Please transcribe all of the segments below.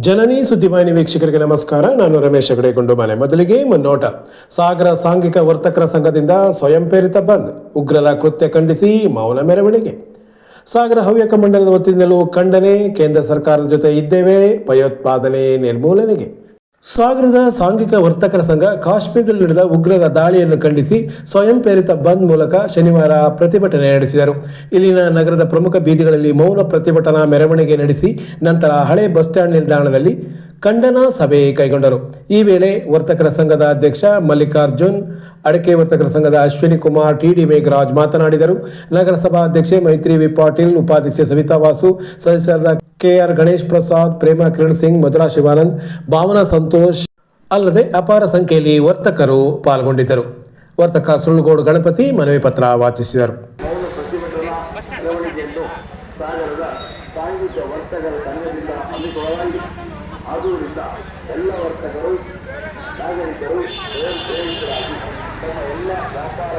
ಜನನಿ ಸುದ್ದಿವಾಹಿನಿ ವೀಕ್ಷಕರಿಗೆ ನಮಸ್ಕಾರ. ನಾನು ರಮೇಶ್ ಹೆಗಡೆಗೊಂಡು ಮನೆ ಮೊದಲಿಗೆ ಮುನ್ನೋಟ. ಸಾಗರ ಸಾಂಘಿಕ ವರ್ತಕರ ಸಂಘದಿಂದ ಸ್ವಯಂ ಪ್ರೇರಿತ ಬಂದ್. ಉಗ್ರರ ಕೃತ್ಯ ಖಂಡಿಸಿ ಮೌನ ಮೆರವಣಿಗೆ. ಸಾಗರ ಹವ್ಯಕ ಮಂಡಲದ ವತಿಯಿಂದಲೂ ಖಂಡನೆ. ಕೇಂದ್ರ ಸರ್ಕಾರದ ಜೊತೆ ಇದ್ದೇವೆ. ಭಯೋತ್ಪಾದನೆ ನಿರ್ಮೂಲನೆಗೆ. ಸಾಗರದ ಸಾಂಘಿಕ ವರ್ತಕರ ಸಂಘ ಕಾಶ್ಮೀರದಲ್ಲಿ ನಡೆದ ಉಗ್ರರ ದಾಳಿಯನ್ನು ಖಂಡಿಸಿ ಸ್ವಯಂ ಪ್ರೇರಿತ ಬಂದ್ ಮೂಲಕ ಶನಿವಾರ ಪ್ರತಿಭಟನೆ ನಡೆಸಿದರು. ಇಲ್ಲಿನ ನಗರದ ಪ್ರಮುಖ ಬೀದಿಗಳಲ್ಲಿ ಮೌನ ಪ್ರತಿಭಟನಾ ಮೆರವಣಿಗೆ ನಡೆಸಿ ನಂತರ ಹಳೆ ಬಸ್ ಸ್ಟ್ಯಾಂಡ್ ನಿಲ್ದಾಣದಲ್ಲಿ ಖಂಡನಾ ಸಭೆ ಕೈಗೊಂಡರು. ಈ ವೇಳೆ ವರ್ತಕರ ಸಂಘದ ಅಧ್ಯಕ್ಷ ಮಲ್ಲಿಕಾರ್ಜುನ್, ಅಡಕೆ ವರ್ತಕರ ಸಂಘದ ಅಶ್ವಿನಿ ಕುಮಾರ್, ಟಿಡಿ ಮೇಘರಾಜ್ ಮಾತನಾಡಿದರು. ನಗರಸಭಾ ಅಧ್ಯಕ್ಷೆ ಮೈತ್ರಿ ವಿ ಪಾಟೀಲ್, ಉಪಾಧ್ಯಕ್ಷೆ ಸವಿತಾ ವಾಸು, ಸದಸ್ಯರಾದ ಕೆಆರ್ ಗಣೇಶ್ ಪ್ರಸಾದ್, ಪ್ರೇಮ ಕಿರಣ್ ಸಿಂಗ್, ಮಧುರಾ ಶಿವಾನಂದ್, ಭಾವನಾ ಸಂತೋಷ್ ಅಲ್ಲದೆ ಅಪಾರ ಸಂಖ್ಯೆಯಲ್ಲಿ ವರ್ತಕರು ಪಾಲ್ಗೊಂಡಿದ್ದರು. ವರ್ತಕ ಸುಳ್ಳುಗೋಡು ಗಣಪತಿ ಮನವಿ ಪತ್ರ ವಾಚಿಸಿದರು. ಎಲ್ಲ ವ್ಯಾಪಾರ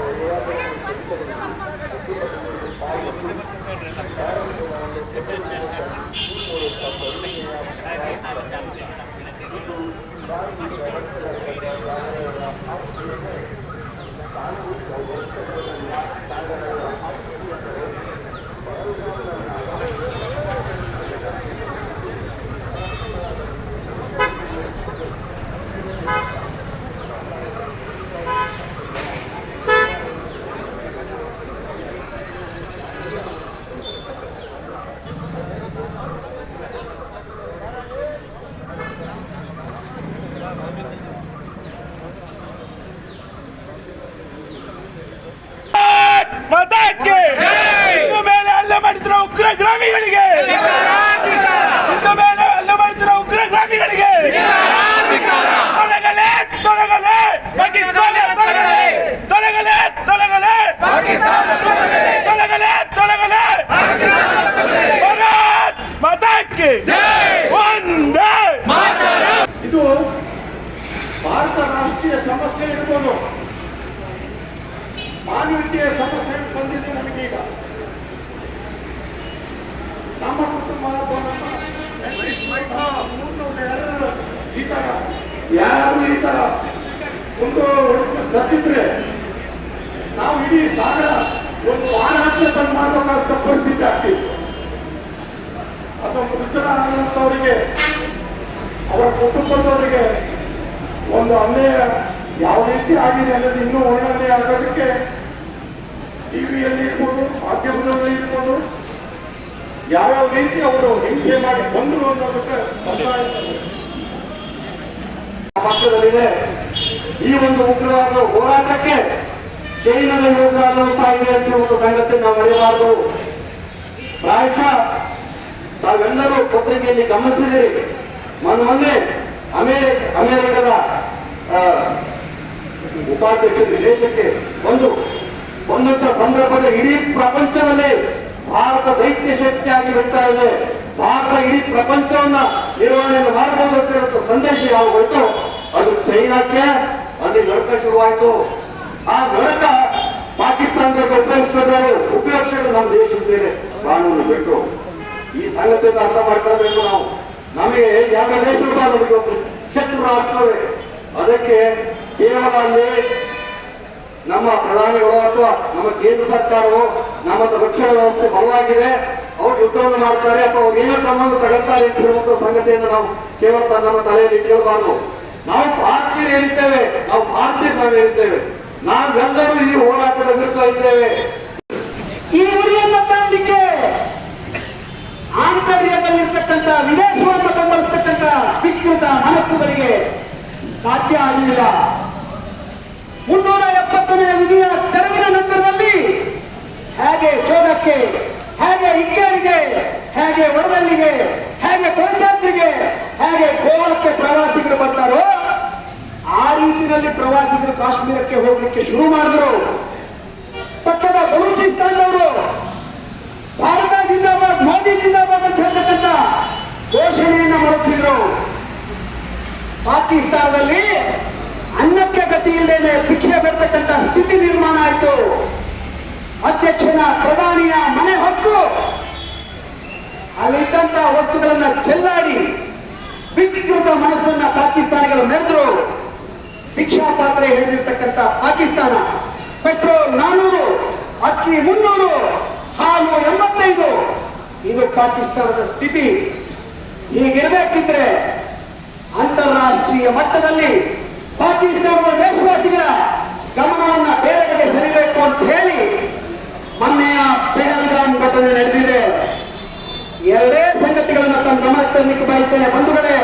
ಮಾನವೀಯತೆಯ ಸಮಸ್ಯೆ ಬಂದಿದೆ ನಮಗೀಗ ನಮ್ಮ ಕುಟುಂಬ ಯಾರು ಈ ಥರ ಯಾರಾದ್ರೂ ಈ ಒಂದು ಸತ್ತಿದ್ರೆ, ನಾವು ಇಡೀ ಸಾಗರ ಒಂದು ವಾರ ಹತ್ತೇ ಬಂದ್ ಪರಿಸ್ಥಿತಿ ಆಗ್ತಿತ್ತು ಅದು ಮೃತರಾದಂಥವರಿಗೆ ಅವರ ಕುಟುಂಬದವರಿಗೆ ಒಂದು ಅನ್ಯಾಯ ಯಾವ ರೀತಿ ಆಗಿದೆ ಅನ್ನೋದು ಇನ್ನೂ ವರ್ಣನೆ ಆಗೋದಕ್ಕೆ ಟಿವಿಯಲ್ಲಿ ಇರ್ಬೋದು, ಮಾಧ್ಯಮದಲ್ಲಿ ಇರ್ಬೋದು. ಯಾವ್ಯಾವ ರೀತಿ ಅವರು ಹಿಂಸೆ ಮಾಡಿ ಬಂದರು ಅನ್ನೋದಕ್ಕೆ ಈ ಒಂದು ಉಗ್ರವಾದ ಹೋರಾಟಕ್ಕೆ ಚೈನಾದ ಯೋಗದಾನ ಸಹ ಇದೆ ಅಂತ ಒಂದು ಸಂಗತಿ ನಾವು ಮರೆಯಬಾರದು ಪ್ರಾಯಶಃ ತಾವೆಲ್ಲರೂ ಪತ್ರಿಕೆಯಲ್ಲಿ ಗಮನಿಸಿದಿರಿ. ಮೊನ್ನೆ ಮೊನ್ನೆ ಅಮೇರಿ, ಅಮೇರಿಕದ ಉಪಾಧ್ಯಕ್ಷ ವಿದೇಶಕ್ಕೆ ಒಂದು ಸಂದರ್ಭದ ಇಡೀ ಪ್ರಪಂಚದಲ್ಲಿ ಭಾರತ ದೈತ್ಯ ಶಕ್ತಿಯಾಗಿ ಬಿಡ್ತಾ ಇದೆ. ಭಾರತ ಇಡೀ ಪ್ರಪಂಚವನ್ನ ನಿರ್ವಹಣೆಯನ್ನು ಮಾಡಬಹುದು ಸಂದೇಶ ಯಾವ ಹೋಯ್ತು ಅದು ಚೈನಾಕ್ಕೆ ಅಲ್ಲಿ ನಡಕ ಶುರುವಾಯಿತು. ಆ ನಡಕ ಪಾಕಿಸ್ತಾನದ ಉಪಯೋಗಿಸಿದವರು ಉಪಯೋಗಿಸಲು ನಮ್ಮ ದೇಶದ ಮೇಲೆ ಕಾನೂನು ಬಿಟ್ಟು. ಈ ಸಂಗತಿಯನ್ನು ಅರ್ಥ ಮಾಡ್ಕೊಳ್ಬೇಕು ನಾವು. ನಮಗೆ ಯಾವ ದೇಶ ನಮಗೆ ಶತ್ರು ರಾಷ್ಟ್ರವೇ. ಅದಕ್ಕೆ ಕೇವಲ ಅಲ್ಲಿ ನಮ್ಮ ಪ್ರಧಾನಿಗಳು ಅಥವಾ ನಮ್ಮ ಕೇಂದ್ರ ಸರ್ಕಾರವು ನಮ್ಮ ರಕ್ಷಣಾ ವ್ಯವಸ್ಥೆ ಬಲವಾಗಿದೆ. ಅವ್ರು ಯುದ್ಧವನ್ನು ಮಾಡ್ತಾರೆ ಅಥವಾ ಅವ್ರು ಏನೋ ಕ್ರಮವನ್ನು ತಗೊಳ್ತಾರೆ ಅಂತ ಹೇಳುವಂತ ಸಂಗತಿಯನ್ನು ನಾವು ಕೇವಲ ನಮ್ಮ ತಲೆಯಲ್ಲಿ ಇಟ್ಕೊಳ್ಬಾರ್ದು. ನಾವು ಭಾರತೀಯರು ಏನಿದ್ದೇವೆ? ನಾವು ಭಾರತೀಯ ನಾವು ಏನಿದ್ದೇವೆ? ನಾವೆಲ್ಲರೂ ಈ ಹೋರಾಟದ ವಿರುದ್ಧ ಇದ್ದೇವೆ. ಈ ಗುರಿಯನ್ನು ತಂದಿಕ್ಕೆ ಆಂತರ್ಯದಲ್ಲಿರ್ತಕ್ಕಂಥ ವಿದೇಶವನ್ನು ಬೆಂಬಲಿಸ್ತಕ್ಕಂಥ ವಿಕೃತ ಮನಸ್ಸುಗಳಿಗೆ ಸಾಧ್ಯ ಆಗಲಿಲ್ಲ. ಮುನ್ನೂರ ಎಪ್ಪತ್ತನೇ ವಿಧಿಯ ತೆರವಿನ ನಂತರದಲ್ಲಿ ಹೇಗೆ ಜೋಗಕ್ಕೆ ಹೇಗೆ ಇಕ್ಕೇರಿಗೆ, ಹೇಗೆ ವರದಲ್ಲಿಗೆ, ಹೇಗೆ ಕೊಳಚಾತ್ರಿಗೆ ಹೇಗೆ ಗೋವಾಕ್ಕೆ ಪ್ರವಾಸಿಗರು ಬರ್ತಾರೋ, ಆ ರೀತಿಯಲ್ಲಿ ಪ್ರವಾಸಿಗರು ಕಾಶ್ಮೀರಕ್ಕೆ ಹೋಗ್ಲಿಕ್ಕೆ ಶುರು ಮಾಡಿದ್ರು. ಪಕ್ಕದ ಬಲೂಚಿಸ್ತಾನದವರು ಭಾರತ ಜಿಂದಾಬಾದ್, ಮೋದಿ ಜಿಂದಾಬಾದ್ ಅಂತ ಹೇಳ್ತಕ್ಕಂಥ ಘೋಷಣೆಯನ್ನ ಮೊಳಗಿಸಿದ್ರು. ಪಾಕಿಸ್ತಾನದಲ್ಲಿ ಅಧ್ಯಕ್ಷನ ಪ್ರಧಾನಿಯ ಮನೆ ಹಕ್ಕು. ಅಲ್ಲಿದ್ದಂತ ವಸ್ತುಗಳನ್ನ ಚೆಲ್ಲಾಡಿ ವಿಕೃತ ಮನಸ್ಸನ್ನ ಪಾಕಿಸ್ತಾನಿಗಳು ಮೆರೆದ್ರು. ಭಿಕ್ಷಾ ಪಾತ್ರೆ ಹಿಡಿದಿರ್ತಕ್ಕಂಥ ಪಾಕಿಸ್ತಾನ, ಪೆಟ್ರೋಲ್ ನಾನೂರು, ಅಕ್ಕಿ ಮುನ್ನೂರು, ಹಾಲು ಎಂಬತ್ತೈದು. ಇದು ಪಾಕಿಸ್ತಾನದ ಸ್ಥಿತಿ. ಹೀಗಿರಬೇಕಿದ್ರೆ ಅಂತಾರಾಷ್ಟ್ರೀಯ ಮಟ್ಟದಲ್ಲಿ ಪಾಕಿಸ್ತಾನದ ದೇಶವಾಸಿಗಳ ಗಮನವನ್ನ ಹೇಳಿ ಮೊನ್ನೆಯ ಪೆಹಲ್ಗಾಮ್ ಘಟನೆ ನಡೆದಿದೆ. ಎರಡೇ ಸಂಗತಿಗಳನ್ನು ತಮ್ಮ ಗಮನಕ್ಕೆ ತರಲಿಕ್ಕೆ ಬಯಸ್ತೇನೆ. ಬಂಧುಗಳೇ,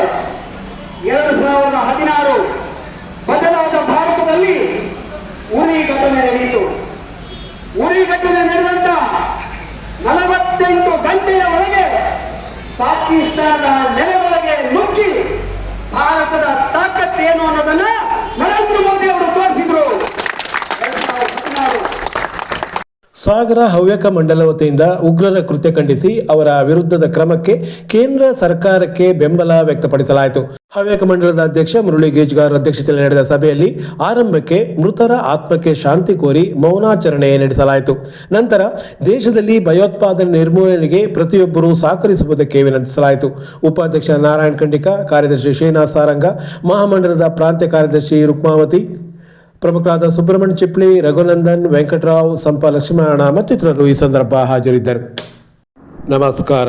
ಎರಡು ಸಾವಿರದ ಹದಿನಾರು ಬದಲಾದ ಭಾರತದಲ್ಲಿ ಉರಿ ಘಟನೆ ನಡೆಯಿತು. ಉರಿ ಘಟನೆ ನಡೆದಂತ ನಲವತ್ತೆಂಟು ಗಂಟೆಯ ಒಳಗೆ ಪಾಕಿಸ್ತಾನದ ನೆಲದೊಳಗೆ ನುಗ್ಗಿ ಭಾರತದ ತಾಕತ್ತೇನು ಅನ್ನೋದನ್ನ ನರೇಂದ್ರ ಮೋದಿ ಅವರು ತೋರಿಸಿದ್ರು ಎರಡ್ ಸಾವಿರದ ಹದಿನಾರು ಸಾಗರ ಹವ್ಯಕ ಮಂಡಲ ವತಿಯಿಂದ ಉಗ್ರರ ಕೃತ್ಯ ಖಂಡಿಸಿ ಅವರ ವಿರುದ್ಧದ ಕ್ರಮಕ್ಕೆ ಕೇಂದ್ರ ಸರ್ಕಾರಕ್ಕೆ ಬೆಂಬಲ ವ್ಯಕ್ತಪಡಿಸಲಾಯಿತು. ಹವ್ಯಕ ಮಂಡಲದ ಅಧ್ಯಕ್ಷ ಮುರಳಿ ಗೇಜ್ಗಾರ್ ಅಧ್ಯಕ್ಷತೆಯಲ್ಲಿ ನಡೆದ ಸಭೆಯಲ್ಲಿ ಆರಂಭಕ್ಕೆ ಮೃತರ ಆತ್ಮಕ್ಕೆ ಶಾಂತಿ ಕೋರಿ ಮೌನಾಚರಣೆ ನಡೆಸಲಾಯಿತು. ನಂತರ ದೇಶದಲ್ಲಿ ಭಯೋತ್ಪಾದನೆ ನಿರ್ಮೂಲನೆಗೆ ಪ್ರತಿಯೊಬ್ಬರೂ ಸಹಕರಿಸುವುದಕ್ಕೆ ವಿನಂತಿಸಲಾಯಿತು. ಉಪಾಧ್ಯಕ್ಷ ನಾರಾಯಣ ಖಂಡಿಕಾ, ಕಾರ್ಯದರ್ಶಿ ಶ್ರೀನಾಥ್ ಸಾರಂಗ, ಮಹಾಮಂಡಲದ ಪ್ರಾಂತ್ಯ ಕಾರ್ಯದರ್ಶಿ ರುಕ್ಮಾವತಿ ಪ್ರಮುಖರಾದ ಸುಬ್ರಹ್ಮಣ್ಯ ಚಿಪ್ಲಿ ರಘುನಂದನ್ ವೆಂಕಟರಾವ್ ಸಂಪ ಲಕ್ಷ್ಮಣ ಮತ್ತಿತರರು ಈ ಸಂದರ್ಭ ಹಾಜರಿದ್ದರು. ನಮಸ್ಕಾರ.